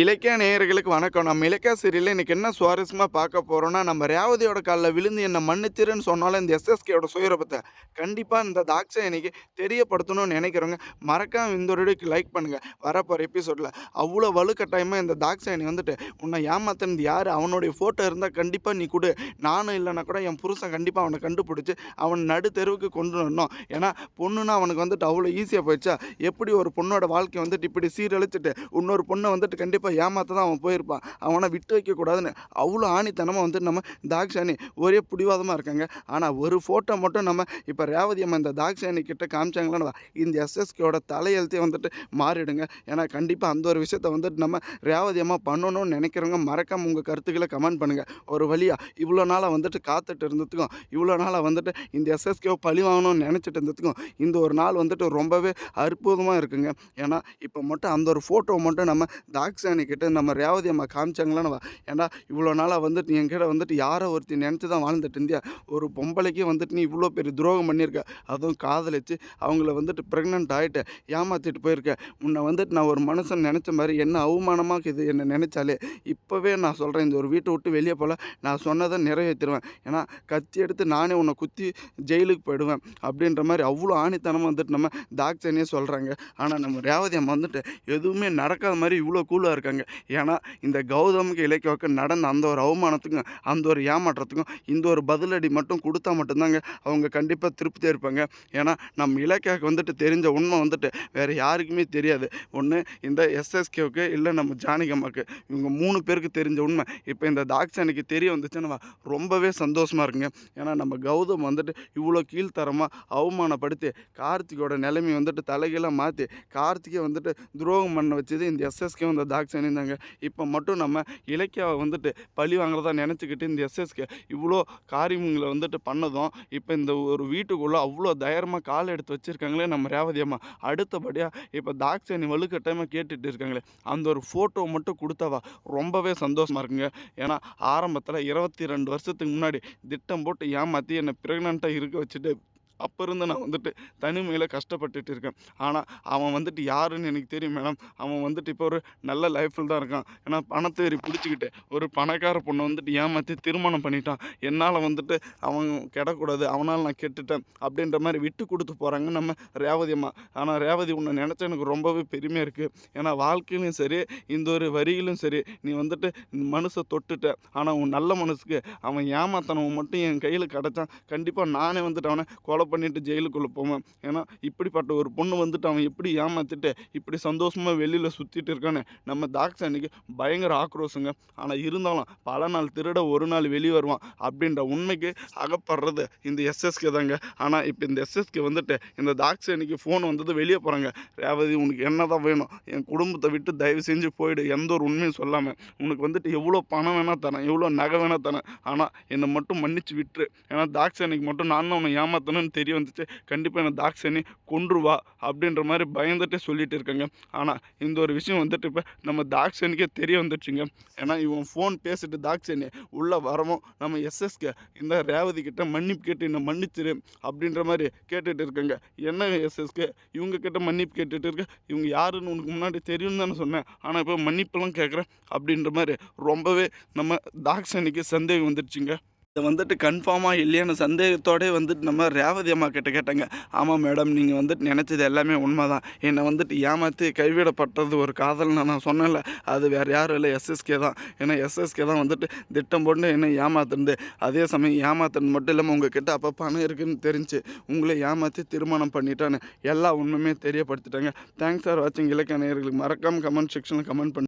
இலக்கிய நேயர்களுக்கு வணக்கம். நம்ம இலக்கிய சீரியலில் இன்றைக்கி என்ன சுவாரஸ்யமாக பார்க்க போகிறோம்னா நம்ம ரேவதியோட காலில் விழுந்து என்னை மன்னிச்சிருன்னு சொன்னாலும் இந்த எஸ்எஸ்கேயோட சுயரூபத்தை கண்டிப்பாக இந்த தாக்ஸை இன்னைக்கு தெரியப்படுத்தணும்னு நினைக்கிறவங்க மறக்காம இந்த ஒரு வீடியோக்கு லைக் பண்ணுங்கள் வரப்போகிற எபிசோடில் அவ்வளோ வலுக்கட்டாயமாக இந்த தாக்ஸை வந்துட்டு உன்னை ஏமாத்தினது யார்? அவனுடைய ஃபோட்டோ இருந்தால் கண்டிப்பாக நீ கொடு. நானும் இல்லைனா கூட என் புருஷன் கண்டிப்பாக அவனை கண்டுபிடிச்சி அவன் நடு தெருவுக்கு கொண்டு வரணும். ஏன்னா பொண்ணுன்னா அவனுக்கு வந்துட்டு அவ்வளோ ஈஸியாக போயிடுச்சா? எப்படி ஒரு பொண்ணோட வாழ்க்கை வந்துட்டு இப்படி சீரழிச்சிட்டு இன்னொரு பொண்ணை வந்துட்டு கண்டிப்பாக ஏமாத்த தான் அவன் போயிருப்பான். அவனை விட்டு வைக்கக்கூடாதுன்னு அவ்வளோ ஆணித்தனமாக வந்துட்டு நம்ம தாக்ஷானி ஒரே பிடிவாதமாக இருக்காங்க. ஆனால் ஒரு ஃபோட்டோ மட்டும் நம்ம இப்போ ரேவதி அம்மா இந்த தாக்ஷானி கிட்ட காமிச்சாங்களான்னு இந்த எஸ்எஸ்கேயோட தலையெழுத்தே வந்துட்டு மாறிடுங்க. ஏன்னா கண்டிப்பாக அந்த ஒரு விஷயத்தை வந்துட்டு நம்ம ரேவதி அம்மா பண்ணணும்னு நினைக்கிறவங்க மறக்காம உங்கள் கருத்துக்களை கமெண்ட் பண்ணுங்கள் ஒரு வழியாக இவ்வளோ நாளாக வந்துட்டு காத்துட்டு இருந்ததுக்கும் இவ்வளோ நாளாக வந்துட்டு இந்த எஸ்எஸ்கேவை பழி வாங்கணும்னு நினச்சிட்டு இருந்ததுக்கும் இந்த ஒரு நாள் வந்துட்டு ரொம்பவே அற்புதமாக இருக்குங்க. ஏன்னா இப்போ மட்டும் அந்த ஒரு ஃபோட்டோ மட்டும் நம்ம தாக்ஸ் கிட்ட நம்ம ரேவதி அம்மா காமிச்சாங்களான்னு வா ஏன்னா இவ்வளோ நாளாக வந்துட்டு நீ என்கிட்ட வந்துட்டு யாரோ ஒருத்தி நினச்சி தான் வாழ்ந்துட்டு இருந்தியா? ஒரு பொம்பளைக்கே வந்துட்டு நீ இவ்வளோ பெரிய துரோகம் பண்ணியிருக்க. அதுவும் காதலிச்சு அவங்கள வந்துட்டு ப்ரெக்னென்ட் ஆகிட்டு ஏமாற்றிட்டு போயிருக்க. உன்னை வந்துட்டு நான் ஒரு மனுஷன் நினச்ச மாதிரி என்ன அவமானமாக இது என்ன நினச்சாலே. இப்போவே நான் சொல்கிறேன் இந்த ஒரு வீட்டை விட்டு வெளியே போல நான் சொன்னதை நிறைவேற்றிடுவேன் ஏன்னா கத்தி எடுத்து நானே உன்னை குத்தி ஜெயிலுக்கு போயிடுவேன் அப்படின்ற மாதிரி அவ்வளோ ஆணித்தனமாக வந்துட்டு நம்ம டாக்டர்னே சொல்கிறாங்க ஆனால் நம்ம ரேவதி அம்மா வந்துட்டு எதுவுமே நடக்காத மாதிரி இவ்வளோ கூலாக இருக்காங்க. ஏன்னா இந்த கௌதமுக்கு இலக்கியாவுக்கு நடந்த அந்த ஒரு அவமானத்துக்கும் அந்த ஒரு ஏமாற்றத்துக்கும் இந்த ஒரு பதிலடி மட்டும் கொடுத்தா மட்டும்தாங்க அவங்க கண்டிப்பாக திருப்தியாக இருப்பாங்க. ஏன்னா நம்ம இலக்கியாவுக்கு வந்துட்டு தெரிஞ்ச உண்மை வந்துட்டு வேறு யாருக்குமே தெரியாது. ஒன்று இந்த எஸ்எஸ்கேவுக்கு இல்லை நம்ம ஜானகம்மாவுக்கு இவங்க மூணு பேருக்கு தெரிஞ்ச உண்மை. இப்போ இந்த தாக்ஷானிக்கு தெரிய வந்துச்சுன்னா ரொம்பவே சந்தோஷமாக இருக்குங்க. ஏன்னா நம்ம கௌதம் வந்துட்டு இவ்வளோ கீழ்த்தரமாக அவமானப்படுத்தி கார்த்திகோட நிலைமை வந்துட்டு தலைகீழாக மாற்றி கார்த்திகை வந்துட்டு துரோகம் பண்ண வச்சது இந்த எஸ்எஸ்கே இந்த தாக்ஷானி தாங்க இப்போ மட்டும் நம்ம இலக்கியாவை வந்துட்டு பழி வாங்குறதா நினச்சிக்கிட்டு இந்த எஸ்எஸ்கே இவ்வளோ காரியங்களை வந்துட்டு பண்ணதும் இப்போ இந்த ஒரு வீட்டுக்குள்ளே அவ்வளோ தைரியமாக கால் எடுத்து வச்சுருக்காங்களே நம்ம ரேவதி அம்மா. அடுத்தபடியாக இப்போ தாக்சேனி வலுக்கட்டாயமாக கேட்டுட்டு இருக்காங்களே அந்த ஒரு ஃபோட்டோ மட்டும் கொடுத்தவா? ரொம்பவே சந்தோஷமாக இருக்குங்க. ஏன்னா ஆரம்பத்தில் இருபத்தி ரெண்டு வருஷத்துக்கு முன்னாடி திட்டம் போட்டு ஏமாற்றி என்னை ப்ரெக்னெண்ட்டாக இருக்க வச்சுட்டு அப்போ இருந்து நான் வந்துட்டு தனிமையில் கஷ்டப்பட்டுட்டு இருக்கேன். ஆனால் அவன் வந்துட்டு யாருன்னு எனக்கு தெரியும் மேடம். அவன் வந்துட்டு இப்போ ஒரு நல்ல லைஃப்பில் தான் இருக்கான். ஏன்னா பணத்தேறி பிடிச்சிக்கிட்டு ஒரு பணக்கார பொண்ணை வந்துட்டு ஏமாற்றி திருமணம் பண்ணிட்டான். என்னால் வந்துட்டு அவன் கெடக்கூடாது அவனால் நான் கெட்டுட்டேன் அப்படின்ற மாதிரி விட்டு கொடுத்து போகிறாங்க நம்ம ரேவதி அம்மா. ஆனால் ரேவதி உன்னை நினச்சா எனக்கு ரொம்பவே பெருமையாக இருக்குது ஏன்னா வாழ்க்கையிலும் சரி இந்த ஒரு வரியிலும் சரி நீ வந்துட்டு மனுஷை தொட்டுட்ட. ஆனால் உன் நல்ல மனசுக்கு அவன் ஏமாத்தனவன் மட்டும் என் கையில் கிடச்சான். கண்டிப்பாக நானே வந்துட்டு அவனை கொலை பண்ணிட்டு ஜெயிலுக்குள்ளே போவேன். ஏன்னா இப்படிப்பட்ட ஒரு பொண்ணு வந்துட்டு அவன் எப்படி ஏமாத்திட்டு இப்படி சந்தோஷமாக வெளியில் சுற்றிட்டு இருக்கான்னு நம்ம தாக்ஷானிக்கு பயங்கர ஆக்ரோஷங்க. ஆனால் இருந்தாலும் பல நாள் திருட ஒரு நாள் வெளியே வருவான் அப்படின்ற உண்மைக்கு அகப்படுறது இந்த எஸ்எஸ்கே தாங்க. ஆனால் இப்போ இந்த எஸ்எஸ்கே வந்துட்டு இந்த தாக்ஷானிக்கு ஃபோன் வந்தது வெளியே போகிறாங்க ரேவதி உனக்கு என்ன தான் வேணும்? என் குடும்பத்தை விட்டு தயவு செஞ்சு போயிடு. எந்த ஒரு உண்மையும் சொல்லாமல் உனக்கு வந்துட்டு எவ்வளோ பணம் வேணால் தரேன். எவ்வளோ நகை வேணால் தரேன். ஆனால் என்னை மட்டும் மன்னிச்சு விட்டுரு. ஏன்னா தாக்ஷானிக்கு மட்டும் நான் தான் உன்னை ஏமாத்தணும்னு தெரிய வந்துச்சு. கண்டிப்பாக என்னை தாக்ஷானி கொன்றுவா அப்படின்ற மாதிரி பயந்துட்டே சொல்லிட்டு இருக்காங்க. ஆனால் இந்த ஒரு விஷயம் வந்துட்டு இப்போ நம்ம தாக்ஷானிக்கே தெரிய வந்துடுச்சுங்க ஏன்னா இவன் ஃபோன் பேசிட்டு தாக்ஷானி உள்ளே வரவும் நம்ம எஸ்எஸ்கே இந்த ரேவதி கிட்ட மன்னிப்பு கேட்டு என்னை மன்னிச்சிரு அப்படின்ற மாதிரி கேட்டுட்டு இருக்காங்க. என்ன எஸ்எஸ்கே இவங்க கிட்ட மன்னிப்பு கேட்டுட்டு இருக்க. இவங்க யாருன்னு உனக்கு முன்னாடி தெரியும்னு தானே சொன்னேன். ஆனால் இப்போ மன்னிப்பெல்லாம் கேட்குறேன் அப்படின்ற மாதிரி ரொம்பவே நம்ம தாக்ஷானிக்கு சந்தேகம் வந்துடுச்சுங்க இதை வந்துட்டு கன்ஃபார்மாக இல்லையான சந்தேகத்தோடே வந்துட்டு நம்ம ரேவதி அம்மா கிட்ட கேட்டேங்க. ஆமாம் மேடம் நீங்கள் வந்துட்டு நினச்சது எல்லாமே உண்மை தான் என்னை வந்துட்டு ஏமாற்றி கைவிடப்பட்டது ஒரு காதல்னு நான் சொன்னேன்ல அது வேறு யாரும் இல்லை. எஸ்எஸ்கே தான். ஏன்னா எஸ்எஸ்கே தான் வந்துட்டு திட்டம் போட்டு என்னை ஏமாத்துனது. அதே சமயம் ஏமாத்துறது மட்டும் இல்லாமல் உங்ககிட்ட அப்போ பணம் இருக்குதுன்னு தெரிஞ்சு உங்களை ஏமாற்றி திருமணம் பண்ணிட்டான்னு எல்லா உண்மையுமே தெரியப்படுத்திட்டாங்க. தேங்க்ஸ் ஃபார் வாட்சிங் இலக்கிய நேயர்களுக்கு மறக்காமல் கமெண்ட் செக்ஷனில் கமெண்ட் பண்ணி